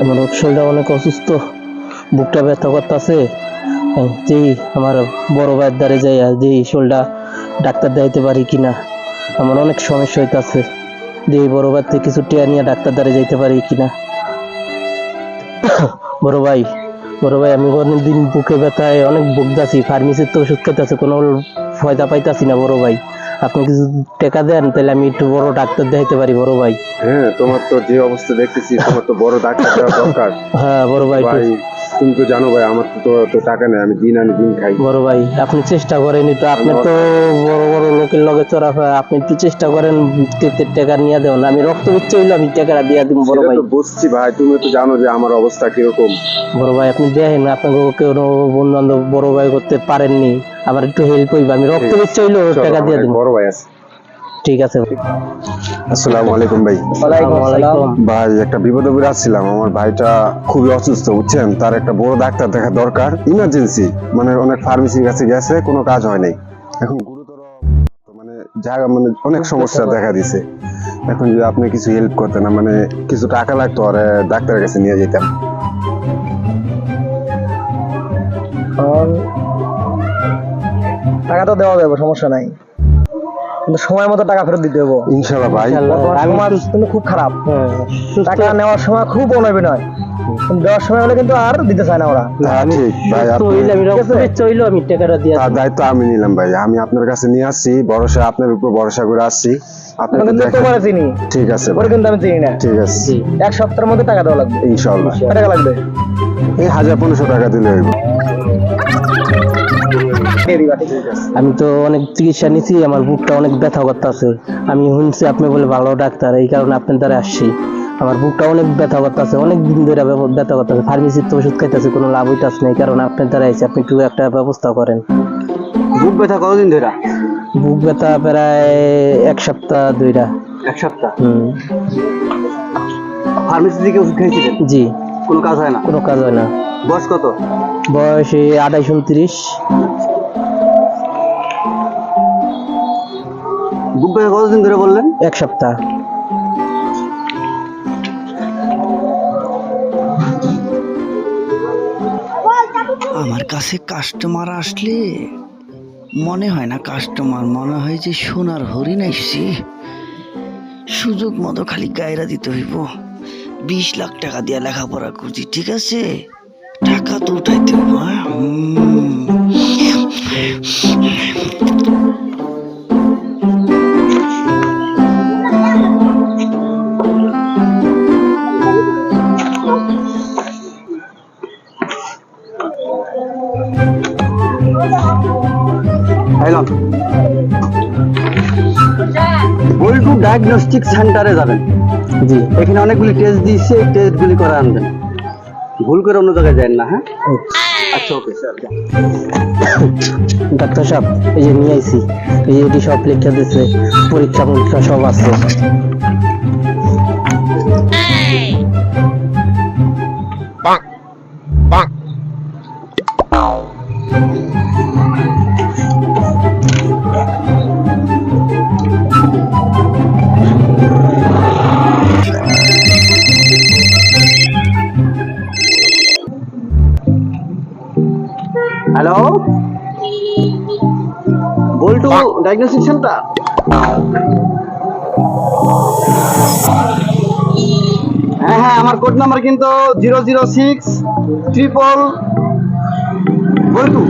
আমার শরীরটা অনেক অসুস্থ, বুকটা ব্যথা করতেছে। যেই আমার বড় ভাইয়ের দ্বারে যাই যেই শরীরটা ডাক্তার দেখাইতে পারি কিনা? আমার অনেক সমস্যা হইতাছে। যেই বড় ভাই থেকে কিছু টিয়া নিয়ে ডাক্তার দ্বারে যাইতে পারি কিনা? বড় ভাই বড় ভাই, আমি অনেক দিন বুকে ব্যথায়, অনেক ভুগতাছি ফার্মেসির তো ওষুধ খেতেছে, কোনো ফয়দা পাইতাছি না বড় ভাই। আপনি কিছু টাকা দেন তাহলে আমি একটু বড় ডাক্তার দেখাইতে পারি বড় ভাই। হ্যাঁ তোমার তো যে অবস্থা দেখতেছি তোমার তো বড় ডাক্তার দেওয়া দরকার। হ্যাঁ বড় ভাই ভাই তুমি তো জানো ভাই আমার তো তো- টাকা নেই আমি দিন আনি দিন খাই। বড় ভাই আপনি চেষ্টা করেন একটু আপনি তো বড় বড় লোকের লগে চড়া আপনি একটু চেষ্টা করেন টাকা নিয়ে দেন আমি রক্ত হইল আমি টাকাটা দিয়ে দিব বড় ভাই। বুঝছি ভাই তুমি তো জানো যে আমার অবস্থা কীরকম। বড় ভাই আপনি দেখেন আপনাকে কেউ বন্ধু বান্ধব বড় ভাই করতে পারেননি। আমার একটু হেল্প হইবে আমি রক্ত দিচ্ছে হইল টাকা দিয়ে দিব বড় ভাই আছে। ঠিক আছে আসসালামু আলাইকুম ভাই। ভাই একটা বিপদে পড়ে আসছিলাম। আমার ভাইটা খুবই অসুস্থ বুঝছেন? তার একটা বড় ডাক্তার দেখা দরকার। ইমার্জেন্সি মানে অনেক ফার্মেসির কাছে গেছে কোনো কাজ হয় নাই। এখন গুরুতর মানে জায়গা মানে অনেক সমস্যা দেখা দিছে। এখন যদি আপনি কিছু হেল্প করতেন না মানে কিছু টাকা লাগতো আর ডাক্তারের কাছে নিয়ে যেতাম। টাকা তো দেওয়া যাবে সমস্যা নাই। কিন্তু সময় মতো টাকা ফেরত দিতে হবে। ইনশাল্লাহ ভাই। সমাজ কিন্তু খুব খারাপ। হ্যাঁ, টাকা নেওয়ার সময় খুব অনবিনয় দেওয়ার সময় হলে কিন্তু আর দিতে চায় না ওরা। দায়িত্ব আমি নিলাম ভাই আমি আপনার কাছে নিয়ে আসছি ভরসা আপনার উপর ভরসা করে আসছি। তোমার চিনি। ঠিক আছে ওরা কিন্তু আমি চিনি না। ঠিক আছে। এক সপ্তাহের মধ্যে টাকা দেওয়া লাগবে। ইনশাল্লাহ টাকা লাগবে? এই হাজার পনেরোশো টাকা দিলে হইব। আমি তো অনেক চিকিৎসা নিছি আমার বুকটা অনেক ব্যথা করতেছে। আমি শুনছি আপনি বলে ভালো ডাক্তার এই কারণে আপনার দ্বারা আসছি। আমার বুকটা অনেক ব্যথা করতেছে অনেক দিন ধরে ব্যথা করতেছে। ফার্মেসির তো ওষুধ খাইতেছে কোনো লাভ হইতাছে না এই কারণে আপনার দ্বারা আইছি। আপনি একটু একটা ব্যবস্থা করেন। বুক ব্যথা কতদিন ধরে? বুক ব্যথা প্রায় এক সপ্তাহ দুইটা এক সপ্তাহ? হুম। ফার্মেসি থেকে ওষুধ খাইছিলেন? জি। কোনো কাজ হয় না? কোনো কাজ হয় না। বয়স কত? বয়স আঠাইশ উনত্রিশ। বুক ব্যথা কতদিন ধরে বললেন? এক সপ্তাহ। আমার কাছে কাস্টমার আসলে মনে হয় না কাস্টমার মনে হয় যে সোনার হরিণ আসছে সুযোগ মতো খালি গায়রা দিতে হইব। বিশ লাখ টাকা দিয়ে লেখাপড়া করছি ঠিক আছে? টাকা তো উঠাইতে হ্যাঁ? ডায়াগনস্টিক সেন্টারে যাবেন। জি। এখানে অনেকগুলি টেস্ট দিয়েছে এই টেস্টগুলি করে আনবেন। ভুল করে অন্য জায়গায় যায় না হ্যাঁ? আচ্ছা ওকে স্যার ডাক্তার সাহেব এই যে নিয়ে আইছি এই যে এটি সব লিখে দিচ্ছে পরীক্ষা পরীক্ষা সব আছে। হ্যালো বল্টু ডায়াগনস্টিক সেন্টার হ্যাঁ হ্যাঁ আমার কোড নাম্বার কিন্তু জিরো জিরো সিক্স ট্রিপল বল্টু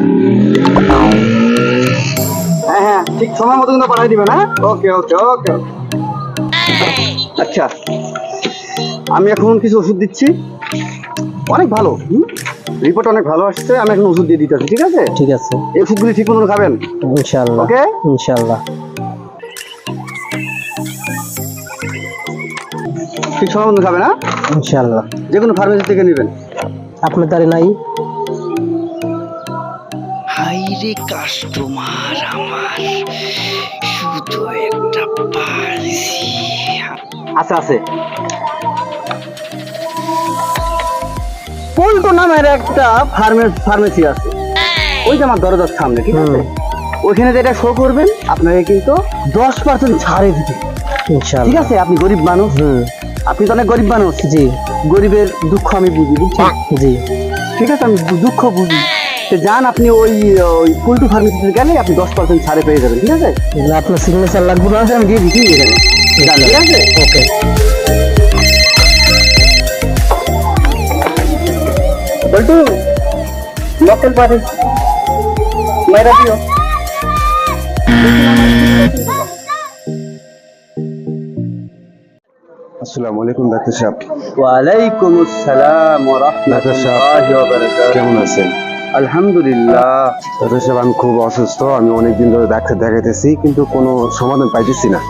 হ্যাঁ হ্যাঁ ঠিক সময় মতো কিন্তু পাঠিয়ে দিবেন হ্যাঁ? ওকে ওকে ওকে আচ্ছা আমি এখন কিছু ওষুধ দিচ্ছি। অনেক ভালো রিপোর্ট অনেক ভালো আসছে আমি এখন ওষুধ দিয়ে দিতেছি ঠিক আছে? ঠিক আছে। এই ওষুধগুলি ঠিক মতো খাবেন? ইনশাল্লাহ। ওকে? ইনশাল্লাহ। ঠিক সময় মতো খাবেন হ্যাঁ? ইনশাল্লাহ। যে কোনো ফার্মেসি থেকে নেবেন। আপনার তারে নাই? হাইরে কাস্টমার আমার শুধু একটা পারছি আছে আছে। পল্টু নামের একটা ফার্মেসি আছে। ওই যে আমার দরজার সামনে ঠিক আছে? ওইখানে যেটা শো করবেন আপনাকে কিন্তু দশ পার্সেন্ট ছাড়ে দিবে। ঠিক আছে? আপনি গরিব মানুষ। হুম। আপনি তো অনেক গরিব মানুষ। জি। গরিবের দুঃখ আমি বুঝি বুঝছেন? জি। ঠিক আছে? আমি দুঃখ বুঝি। তো যান আপনি ওই ওই পোল্ট্রি ফার্মেসিতে গেলে আপনি দশ পার্সেন্ট ছাড়ে পেয়ে যাবেন ঠিক আছে? আপনার সিগনেচার লাগবে না? আমি দিয়ে দিচ্ছি ঠিক আছে? ওকে। মক্কেল পাঠিয়ে মেয়েরা দিও। আসসালামু আলাইকুম ডাক্তার সাহেব। ওয়ালাইকুম আসসালাম ওয়া রাহমাতুল্লাহি ওয়া বারাকাতুহু। কেমন আছেন? আলহামদুলিল্লাহ। ডাক্তার সাহেব আমি খুব অসুস্থ। আমি অনেকদিন ধরে ডাক্তার দেখাইতেছি কিন্তু কোনো সমাধান পাইতেছি না।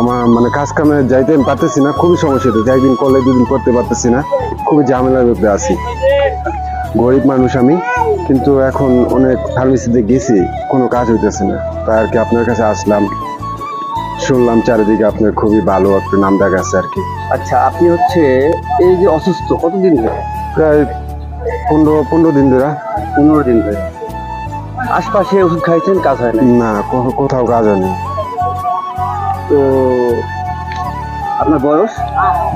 আমার মানে কাজ কামে যাইতে আমি পারতেছি না খুবই সমস্যা হচ্ছে একদিন করলে দুদিন করতে পারতেছি না। খুবই ঝামেলার মধ্যে আছি। গরিব মানুষ আমি কিন্তু এখন অনেক ফার্মেসিতে গেছি কোনো কাজ হইতেছে না। তাই আর কি আপনার কাছে আসলাম শুনলাম চারিদিকে আপনার খুবই ভালো একটা নাম দেখা আছে আর কি। আচ্ছা আপনি হচ্ছে এই যে অসুস্থ কতদিন ধরে? প্রায় পনেরো পনেরো দিন ধরে। পনেরো দিন ধরে। আশপাশে ওষুধ খাইছেন কাজ হয় না কোথাও কাজ হয়নি। তো আপনার বয়স?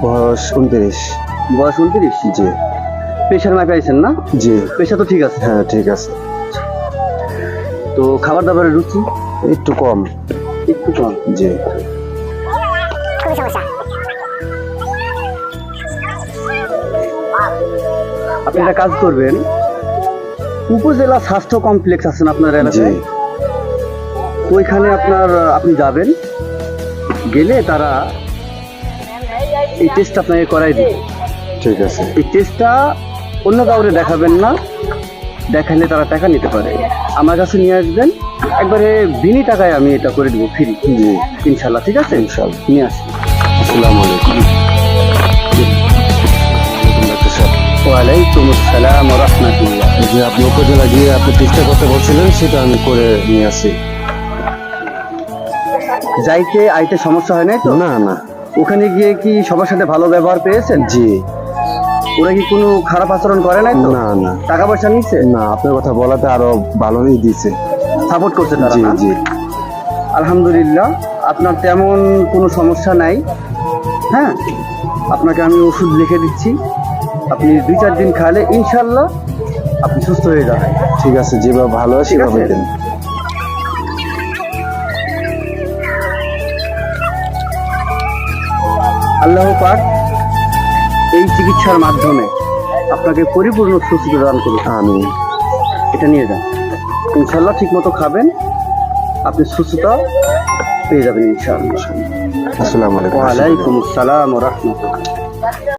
বয়স উনত্রিশ। বয়স উনত্রিশ? জি। প্রেশার মাপে আইছেন না? জি। প্রেশার তো ঠিক আছে। হ্যাঁ ঠিক আছে। তো খাবার দাবারের রুচি? একটু কম। একটু কম? জি। আপনি একটা কাজ করবেন। উপজেলা স্বাস্থ্য কমপ্লেক্স আছেন আপনার এলাকায়? ওইখানে আপনার আপনি যাবেন। গেলে তারা এই টেস্ট আপনাকে করাই দেবে। ঠিক আছে। এই টেস্টটা অন্য কাউরে দেখাবেন না দেখালে তারা টাকা নিতে পারে। আমার কাছে নিয়ে আসবেন একবারে বিনি টাকায় আমি এটা করে দেবো ফ্রি। ইনশাল্লাহ ঠিক আছে? ইনশাআল্লাহ নিয়ে আসি। আসসালামু আলাইকুম। ওয়ালাইকুম আসসালাম রহমতুল্লাহ যে আপনি উপজেলা গিয়ে আপনি চেষ্টা করতে বলছিলেন সেটা আমি করে নিয়ে আসি। যাইতে আইতে সমস্যা হয় নাই তো? না না। ওখানে গিয়ে কি সবার সাথে ভালো ব্যবহার পেয়েছেন? জি। ওরা কি কোনো খারাপ আচরণ করে নাই তো? না না। টাকা পয়সা নিচ্ছে না আপনার কথা বলাতে আরও ভালোই দিছে। সাপোর্ট করছে তারা জি জি। আলহামদুলিল্লাহ আপনার তেমন কোনো সমস্যা নাই। হ্যাঁ আপনাকে আমি ওষুধ লিখে দিচ্ছি। আপনি দুই চার দিন খালে ইনশাল্লাহ আপনি সুস্থ হয়ে যাবেন। ঠিক আছে যেভাবে ভালো সেভাবে। দেন। আল্লাহ পাক এই চিকিৎসার মাধ্যমে আপনাকে পরিপূর্ণ সুস্থ দান করুন। আমি এটা নিয়ে যান। ইনশাল্লাহ ঠিক মতো খাবেন। আপনি সুস্থতা পেয়ে যাবেন ইনশাআল্লাহ। আসসালামু আলাইকুম। ওয়ালাইকুম আসসালাম রহমতুল্লাহ।